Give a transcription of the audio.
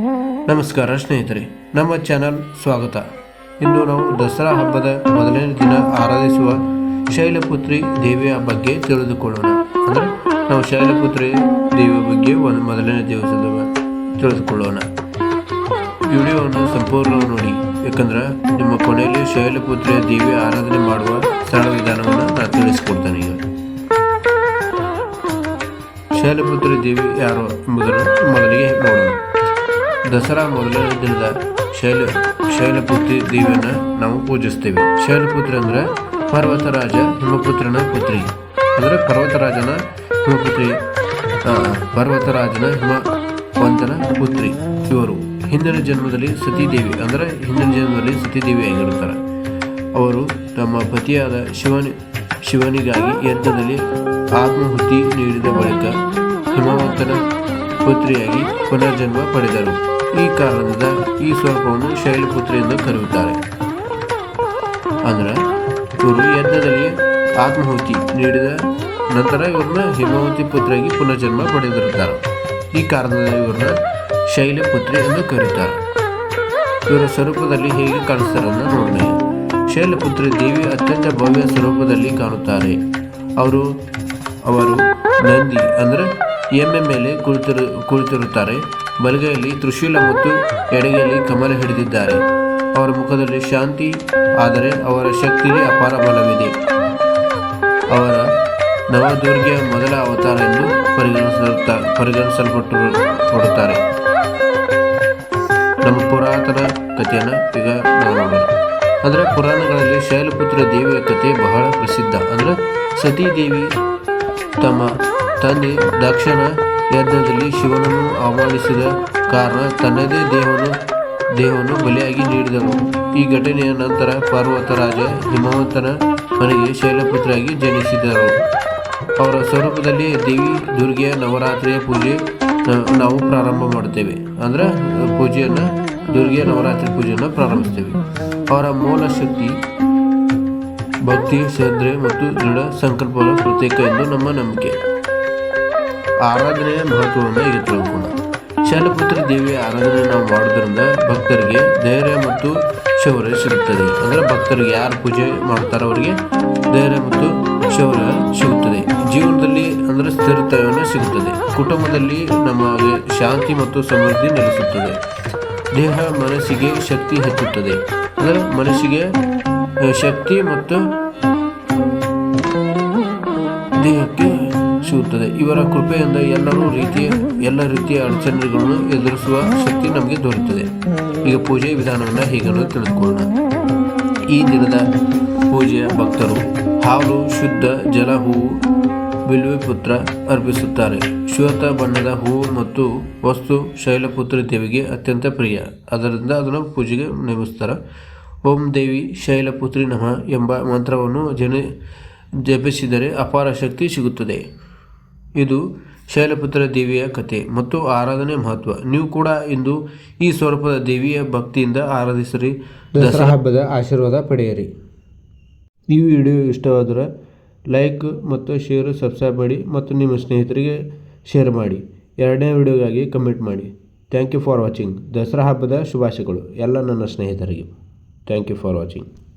ನಮಸ್ಕಾರ ಸ್ನೇಹಿತರೆ, ನಮ್ಮ ಚಾನಲ್ ಸ್ವಾಗತ. ಇಂದು ನಾವು ದಸರಾ ಹಬ್ಬದ ಮೊದಲನೇ ದಿನ ಆರಾಧಿಸುವ ಶೈಲಪುತ್ರಿ ದೇವಿಯ ಬಗ್ಗೆ ತಿಳಿದುಕೊಳ್ಳೋಣ. ಅಂದರೆ ನಾವು ಶೈಲಪುತ್ರಿ ದೇವಿಯ ಬಗ್ಗೆ ಒಂದು ಮೊದಲನೇ ದಿವಸದ ತಿಳಿದುಕೊಳ್ಳೋಣ. ವಿಡಿಯೋವನ್ನು ಸಂಪೂರ್ಣ ನೋಡಿ. ಯಾಕಂದ್ರೆ ನಿಮ್ಮ ಕೊನೆಯಲ್ಲಿ ಶೈಲಪುತ್ರಿಯ ದೇವಿಯ ಆರಾಧನೆ ಮಾಡುವ ಸರಳ ವಿಧಾನವನ್ನು ನಾನು ತಿಳಿಸ್ಕೊಡ್ತೇನೆ ಈಗ. ಶೈಲಪುತ್ರಿ ದೇವಿ ಯಾರು ಎಂಬುದನ್ನು ನೋಡೋಣ ದಸರಾ ಮೊದಲನೇ ದಿನದ ಶೈಲ, ಶೈಲಪುತ್ರಿ ದೇವಿಯನ್ನು ನಾವು ಪೂಜಿಸ್ತೇವೆ. ಶೈಲಪುತ್ರಿ ಅಂದ್ರೆ ಪರ್ವತರಾಜ ಹಿಮಪುತ್ರನ ಪುತ್ರಿ. ಅಂದರೆ ಪರ್ವತರಾಜನ ಹಿಮಪುತ್ರಿ ಪರ್ವತರಾಜನ ಹಿಮವಂತನ ಪುತ್ರಿ ಇವರು. ಹಿಂದಿನ ಜನ್ಮದಲ್ಲಿ ಸತೀದೇವಿ, ಅಂದ್ರೆ ಹಿಂದಿನ ಜನ್ಮದಲ್ಲಿ ಸತೀದೇವಿ ಆಗಿರುತ್ತಾರೆ. ಅವರು ತಮ್ಮ ಪತಿಯಾದ ಶಿವನಿ, ಶಿವನಿಗಾಗಿ ಯಜ್ಞದಲ್ಲಿ ಆತ್ಮಹುತಿ ನೀಡಿದ ಬಳಿಕ ಹಿಮವಂತನ ಪುತ್ರಿಯಾಗಿ ಪುನರ್ಜನ್ಮ ಪಡೆದರು. ಈ ಕಾರಣದಿಂದ ಈ ಸ್ವರೂಪವನ್ನು ಶೈಲಪುತ್ರಿ ಎಂದು ಕರೆಯುತ್ತಾರೆ. ಅಂದ್ರೆ ಇವರು ಯಜ್ಞದಲ್ಲಿ ಆತ್ಮಾಹುತಿ ನೀಡಿದ ನಂತರ ಇವ್ರನ್ನ ಹಿಮವತಿ ಪುತ್ರಿಯಾಗಿ ಪುನರ್ಜನ್ಮ ಪಡೆದಿರುತ್ತಾರೆ. ಈ ಕಾರಣದಿಂದ ಇವ್ರನ್ನ ಶೈಲಪುತ್ರಿ ಎಂದು ಕರೆಯುತ್ತಾರೆ ಇವರ ಸ್ವರೂಪದಲ್ಲಿ ಹೇಗೆ ಕಾಣಿಸ್ತಾರೆ ಅಂತ ನೋಡೋಣ ಶೈಲಪುತ್ರಿ ದೇವಿ ಅತ್ಯಂತ ಭವ್ಯ ಸ್ವರೂಪದಲ್ಲಿ ಕಾಣುತ್ತಾರೆ. ಅವರು ಅವರು ನಂದಿ ಅಂದರೆ ಎಮ್ಮೆ ಮೇಲೆ ಕುಳಿತಿರು, ಕುಳಿತಿರುತ್ತಾರೆ. ಬಲಗೈಯಲ್ಲಿ ತ್ರಿಶೂಲ ಮತ್ತು ಎಡಗೈಯಲ್ಲಿ ಕಮಲ ಹಿಡಿದಿದ್ದಾರೆ. ಅವರ ಮುಖದಲ್ಲಿ ಶಾಂತಿ, ಆದರೆ ಅವರ ಶಕ್ತಿಗೆ ಅಪಾರ ಬಲವಿದೆ. ಅವರ ನವದುರ್ಗೆಯ ಮೊದಲ ಅವತಾರ ಎಂದು ಪರಿಗಣಿಸುತ್ತಾ ಪರಿಗಣಿಸಲ್ಪಟ್ಟು ಕೊಡುತ್ತಾರೆ ನಮ್ಮ ಪುರಾತನ ಕಥೆಯನ್ನು ಈಗ ನೋಡೋಣ. ಅಂದರೆ ಪುರಾಣಗಳಲ್ಲಿ ಶೈಲಪುತ್ರ ದೇವಿಯ ಕಥೆ ಬಹಳ ಪ್ರಸಿದ್ಧ. ಅಂದರೆ ಸತೀದೇವಿ ತಮ್ಮ ತಂದೆ ದಕ್ಷನ ಯಜ್ಞದಲ್ಲಿ ಶಿವನನ್ನು ಆಹ್ವಾನಿಸಿದ ಕಾರಣ ತನ್ನದೇ ದೇಹವನ್ನು ದೇಹವನ್ನು ಬಲಿಯಾಗಿ ನೀಡಿದನು. ಈ ಘಟನೆಯ ನಂತರ ಪರ್ವತರಾಜ ಹಿಮವಂತನ ಮನೆಗೆ ಶೈಲಪುತ್ರಿಯಾಗಿ ಜನಿಸಿದರು. ಅವರ ಸ್ವರೂಪದಲ್ಲಿ ದೇವಿ, ದುರ್ಗೆಯ ನವರಾತ್ರಿಯ ಪೂಜೆ ನಾವು ಪ್ರಾರಂಭ ಮಾಡುತ್ತೇವೆ. ಅಂದ್ರೆ, ಪೂಜೆಯನ್ನು, ದುರ್ಗೆಯ ನವರಾತ್ರಿ ಪೂಜೆಯನ್ನು ಪ್ರಾರಂಭಿಸ್ತೇವೆ ಅವರ ಮೂಲ ಶಕ್ತಿ ಭಕ್ತಿ, ಶ್ರದ್ಧೆ ಮತ್ತು ದೃಢ ಸಂಕಲ್ಪದ ಪ್ರತ್ಯೇಕ ಎಂದು ನಮ್ಮ ನಂಬಿಕೆ. ಆರಾಧನೆಯ ಮಹತ್ವವನ್ನು ಈಗ ತಿಳ್ಕೊಳ್ಳೋಣ ಶೈಲಪುತ್ರಿ ದೇವಿಯ ಆರಾಧನೆ ನಾವು ಮಾಡೋದ್ರಿಂದ ಭಕ್ತರಿಗೆ ಧೈರ್ಯ ಮತ್ತು ಶೌರ್ಯ ಸಿಗುತ್ತದೆ. ಅಂದರೆ ಭಕ್ತರಿಗೆ ಯಾರು ಪೂಜೆ ಮಾಡ್ತಾರೋ ಅವರಿಗೆ ಧೈರ್ಯ ಮತ್ತು ಶೌರ್ಯ ಸಿಗುತ್ತದೆ. ಜೀವನದಲ್ಲಿ ಅಂದರೆ ಸ್ಥಿರತೆಯನ್ನು ಸಿಗುತ್ತದೆ. ಕುಟುಂಬದಲ್ಲಿ ನಮಗೆ ಶಾಂತಿ ಮತ್ತು ಸಮೃದ್ಧಿ ನೆಲೆಸುತ್ತದೆ. ದೇಹ, ಮನಸ್ಸಿಗೆ ಶಕ್ತಿ ಹೆಚ್ಚುತ್ತದೆ. ಅಂದರೆ ಮನಸ್ಸಿಗೆ, ಶಕ್ತಿ ಮತ್ತು ದೇಹಕ್ಕೆ ಸಿಗುತ್ತದೆ ಇವರ ಕೃಪೆಯಿಂದ ಎಲ್ಲರೂ ರೀತಿಯ, ಎಲ್ಲ ರೀತಿಯ ಅಡಚಣೆಗಳನ್ನು ಎದುರಿಸುವ ಶಕ್ತಿ ನಮಗೆ ದೊರೆಯುತ್ತದೆ. ಈಗ ಪೂಜೆ ವಿಧಾನವನ್ನು ಹೀಗನ್ನು ತಿಳಿದುಕೊಳ್ಳೋಣ. ಈ ದಿನದ ಪೂಜೆಯ ಭಕ್ತರು ಹಾಲು, ಶುದ್ಧ ಜಲ, ಹೂವು, ಬಿಲ್ವೆ ಪುತ್ರ ಅರ್ಪಿಸುತ್ತಾರೆ. ಶ್ವೇತ ಬಣ್ಣದ ಹೂವು ಮತ್ತು ವಸ್ತು ಶೈಲಪುತ್ರ ದೇವಿಗೆ ಅತ್ಯಂತ ಪ್ರಿಯ. ಅದರಿಂದ ಅದನ್ನು ಪೂಜೆಗೆ ನೇಮಿಸ್ತಾರೆ ಓಂ ದೇವಿ ಶೈಲಪುತ್ರಿ ನಮಃ ಎಂಬ ಮಂತ್ರವನ್ನು ಜನ, ಜಪಿಸಿದರೆ ಅಪಾರ ಶಕ್ತಿ ಸಿಗುತ್ತದೆ. ಇದು ಶೈಲಪುತ್ರ ದೇವಿಯ ಕಥೆ ಮತ್ತು ಆರಾಧನೆ ಮಹತ್ವ. ನೀವು ಕೂಡ ಇಂದು ಈ ಸ್ವರೂಪದ ದೇವಿಯ ಭಕ್ತಿಯಿಂದ ಆರಾಧಿಸಿರಿ. ದಸರಾ ಹಬ್ಬದ ಆಶೀರ್ವಾದ ಪಡೆಯಿರಿ. ಈ ವಿಡಿಯೋ ಇಷ್ಟವಾದರೆ ಲೈಕ್ ಮತ್ತು ಶೇರ್ ಸಬ್ಸ್ಕ್ರೈಬ್ ಮಾಡಿ ಮತ್ತು ನಿಮ್ಮ ಸ್ನೇಹಿತರಿಗೆ ಶೇರ್ ಮಾಡಿ. ಎರಡನೇ ವಿಡಿಯೋಗಾಗಿ ಕಮೆಂಟ್ ಮಾಡಿ. Thank you for watching. Dasara ಹಬ್ಬದ ಶುಭಾಶಯಗಳು. ಎಲ್ಲ ನನ್ನ ಸ್ನೇಹಿತರಿಗೆ. Thank you for watching.